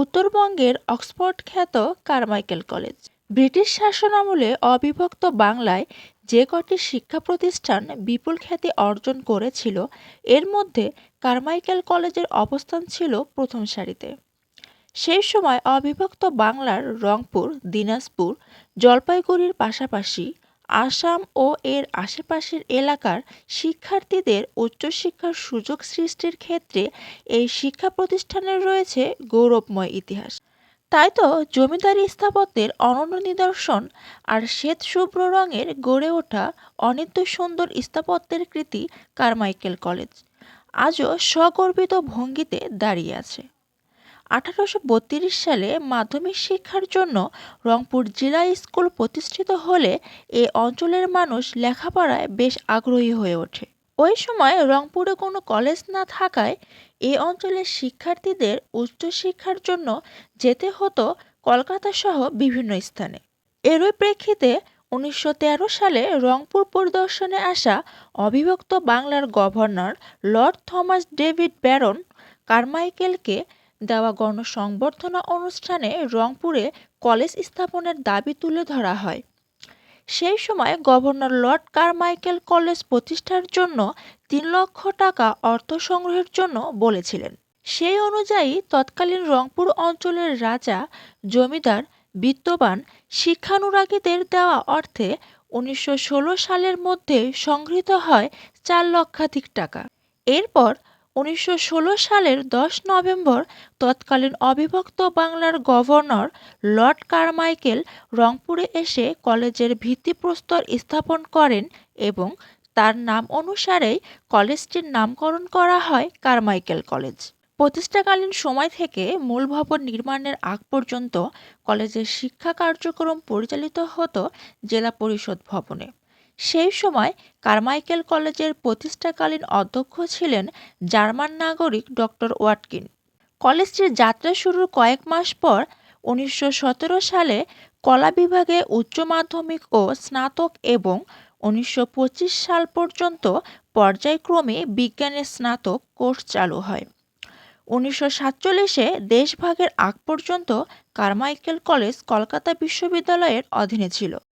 উত্তরবঙ্গের অক্সফোর্ড খ্যাত Carmichael college. British শাসন আমলে অবিভক্ত বাংলায় যে কটি শিক্ষা প্রতিষ্ঠান বিপুল খ্যাতি অর্জন করেছিল, এর মধ্যে কারমাইকেল কলেজের অবস্থান ছিল প্রথম সারিতে। সেই সময় অবিভক্ত বাংলার রংপুর, দিনাজপুর, জলপাইগুড়ির পাশাপাশি আসাম ও এর আশেপাশের এলাকার শিক্ষার্থীদের উচ্চশিক্ষার সুযোগ সৃষ্টির ক্ষেত্রে এই শিক্ষা প্রতিষ্ঠানের রয়েছে গৌরবময় ইতিহাস। তাই তো জমিদারি স্থাপত্যের অনন্য নিদর্শন আর শ্বেত শুভ্র রঙের গড়ে ওঠা অনিত্য সুন্দর স্থাপত্যের কৃতি কারমাইকেল কলেজ। আজও স্বগর্বিত ভঙ্গিতে দাঁড়িয়ে আছে। আঠারোশো বত্রিশ সালে মাধ্যমিক শিক্ষার জন্য রংপুর জেলা স্কুল প্রতিষ্ঠিত হলে এ অঞ্চলের মানুষ লেখাপড়ায় বেশ আগ্রহী হয়ে ওঠে। ওই সময় রংপুরে কোনো কলেজ না থাকায় এ অঞ্চলের শিক্ষার্থীদের উচ্চশিক্ষার জন্য যেতে হতো কলকাতা সহ বিভিন্ন স্থানে। এরই প্রেক্ষিতে উনিশশো তেরো সালে রংপুর পরিদর্শনে আসা অবিভক্ত বাংলার governor Lord Thomas David Baron কারমাইকেলকে দেওয়া গণসংবর্ধনা অনুষ্ঠানে রংপুরে কলেজ স্থাপনের দাবি তুলে ধরা হয়। সেই সময় গভর্নর লর্ড কারমাইকেল কলেজ প্রতিষ্ঠার জন্য তিন লক্ষ টাকা অর্থ সংগ্রহের জন্য বলেছিলেন। সেই অনুযায়ী তৎকালীন রংপুর অঞ্চলের রাজা, জমিদার বিত্তবান শিক্ষানুরাগীদের দেওয়া অর্থে উনিশশো ষোলো সালের মধ্যে সংগৃহীত হয় চার লক্ষাধিক টাকা। এরপর উনিশশো ষোলো সালের দশ নভেম্বর তৎকালীন অবিভক্ত বাংলার গভর্নর লর্ড কারমাইকেল রংপুরে এসে কলেজের ভিত্তিপ্রস্তর স্থাপন করেন এবং তার নাম অনুসারেই কলেজটির নামকরণ করা হয় কারমাইকেল কলেজ। প্রতিষ্ঠাকালীন সময় থেকে মূল ভবন নির্মাণের আগ পর্যন্ত কলেজের শিক্ষা কার্যক্রম পরিচালিত হতো জেলা পরিষদ ভবনে। সেই সময় কারমাইকেল কলেজের প্রতিষ্ঠাকালীন অধ্যক্ষ ছিলেন জার্মান নাগরিক ডক্টর ওয়াটকিন। কলেজটির যাত্রা শুরুর কয়েক মাস পর উনিশশো সতেরো সালে কলা বিভাগে উচ্চ মাধ্যমিক ও স্নাতক এবং উনিশশো পঁচিশ সাল পর্যন্ত পর্যায়ক্রমে বিজ্ঞানের স্নাতক কোর্স চালু হয়। উনিশশো সাতচল্লিশে দেশভাগের আগ পর্যন্ত কারমাইকেল কলেজ কলকাতা বিশ্ববিদ্যালয়ের অধীনে ছিল।